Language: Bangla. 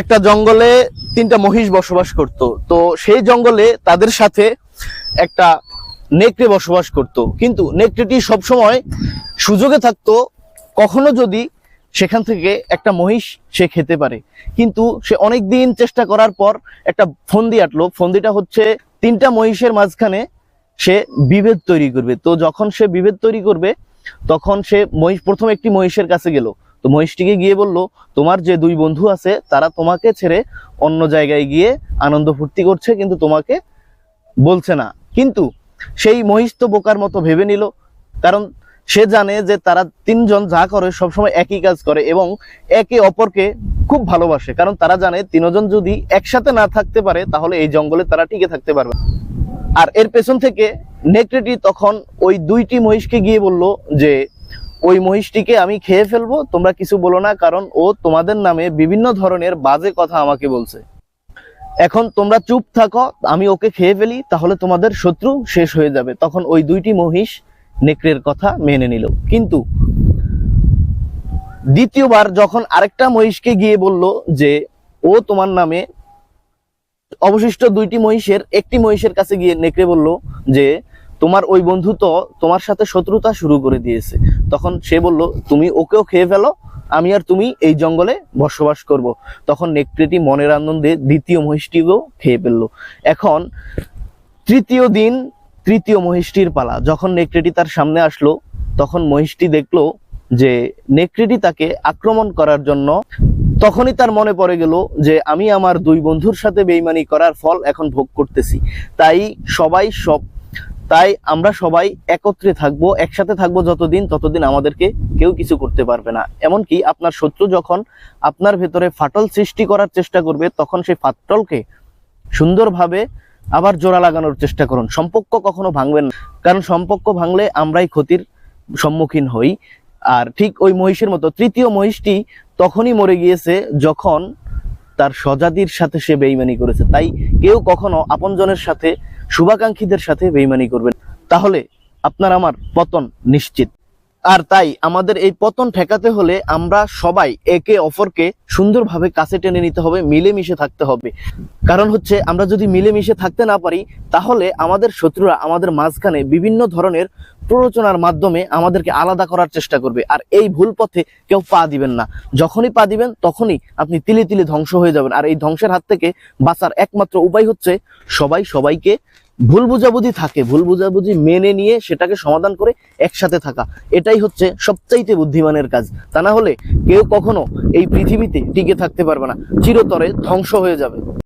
একটা জঙ্গলে তিনটা মহিষ বসবাস করত। তো সেই জঙ্গলে তাদের সাথে একটা নেকড়ে বসবাস করত। কিন্তু নেকড়েটি সবসময় সুযোগে থাকতো কখনো যদি সেখান থেকে একটা মহিষ সে খেতে পারে। কিন্তু সে অনেক দিন চেষ্টা করার পর একটা ফন্দি আটলো। ফন্দিটা হচ্ছে তিনটা মহিষের মাঝখানে সে বিভেদ তৈরি করবে। তো যখন সে বিভেদ তৈরি করবে, তখন সে মহিষ প্রথম একটি মহিষের কাছে গেল। তো মহিষটিকে গিয়ে বলল, তোমার যে দুই বন্ধু আছে, তারা তোমাকে ছেড়ে অন্য জায়গায় গিয়ে আনন্দ ফুর্তি করছে, কিন্তু তোমাকে বলছে না কিন্তু সেই মহিষ তো বোকার মতো ভেবে নিল, কারণ সে জানে যে তারা তিনজন যা করে সবসময় একই কাজ করে এবং একে অপরকে খুব ভালোবাসে, কারণ তারা জানে তিনজন যদি একসাথে না থাকতে পারে, তাহলে এই জঙ্গলে তারা টিকে থাকতে পারবে। আর এর পেছন থেকে নেকড়েটি তখন ওই দুইটি মহিষকে গিয়ে বলল যে ওই মহিষটিকে আমি খেয়ে ফেলব, তোমরা কিছু বলো না, কারণ ও তোমাদের নামে বিভিন্ন ধরনের বাজে কথা আমাকে বলছে। এখন তোমরা চুপ থাকো, আমি ওকে খেয়ে ফেলি, তাহলে তোমাদের শত্রু শেষ হয়ে যাবে। তখন ওই দুইটি মহিষ নেকড়ের কথা মেনে নিল। কিন্তু দ্বিতীয়বার যখন আরেকটা মহিষকে গিয়ে বলল যে, ও তোমার নামে, অবশিষ্ট দুইটি মহিষের, একটি মহিষের কাছে গিয়ে নেকড়ে বলল যে তোমার ওই বন্ধু তো তোমার সাথে শত্রুতা শুরু করে দিয়েছে। তখন সে বলল, তুমি ওকেও খেয়ে ফেলো, আমি আর তুমি এই জঙ্গলে বসবাস করব। তখন নেকড়েটি মনের আনন্দে দ্বিতীয় মহিষটিকেও খেয়ে ফেলল। এখন তৃতীয় দিন, তৃতীয় মহিষটির পালা। যখন নেকড়েটি তার সামনে আসলো, তখন মহিষটি দেখল যে নেকড়েটি তাকে আক্রমণ করার জন্য তখনই তার মনে পড়ে গেল যে, আমি আমার দুই বন্ধুর সাথে বেইমানি করার ফল এখন ভোগ করতেছি। তাই সবাই সব তাই আমরা সবাই একত্রে থাকব, একসাথে থাকব যতদিন, ততদিন আমাদেরকে কেউ কিছু করতে পারবে না। এমনকি আপনার শত্রু যখন আপনার ভেতরে ফাটল সৃষ্টি করার চেষ্টা করবে, তখন সেই ফাটলকে সুন্দরভাবে আবার জোড়া লাগানোর চেষ্টা করুন। সম্পর্ক কখনো ভাঙবেন না। কারণ সম্পর্ক ভাঙলে আমরাই ক্ষতির সম্মুখীন হই। আর ঠিক ওই মহিষের মতো তৃতীয় মহিষটি তখনই মরে গিয়েছে যখন তার স্বজাতির সাথে সে বেইমানি করেছে। তাই কেউ কখনো আপনজনের সাথে, শুভাকাঙ্ক্ষীদের সাথে বেইমানি করবেন তাহলে আপনার আমার পতন নিশ্চিত। আর তাই আমাদের এই পতন ঠেকাতে হলে আমরা সবাই একে অপরকে সুন্দরভাবে কাছে টেনে নিতে হবে, মিলেমিশে থাকতে হবে। কারণ হচ্ছে, আমরা যদি মিলেমিশে থাকতে না পারি, তাহলে আমাদের শত্রুরা আমাদের মাঝখানে বিভিন্ন ধরনের প্ররোচনার মাধ্যমে আমাদেরকে আলাদা করার চেষ্টা করবে। আর এই ভুল পথে কেউ পা দিবেন না। যখনই পা দিবেন, তখনই আপনি তিলে তিলে ধ্বংস হয়ে যাবেন। আর এই ধ্বংসের হাত থেকে বাঁচার একমাত্র উপায় হচ্ছে, সবাই সবাইকে ভুল বুঝাবুঝি থাকে, ভুল বুঝাবুঝি মেনে নিয়ে সেটাকে সমাধান করে একসাথে থাকা। এটাই হচ্ছে সবচাইতে বুদ্ধিমানের কাজ। তা না হলে কেউ কখনো এই পৃথিবীতে টিকে থাকতে পারবে না। চিরতরে ধ্বংস হয়ে যাবে।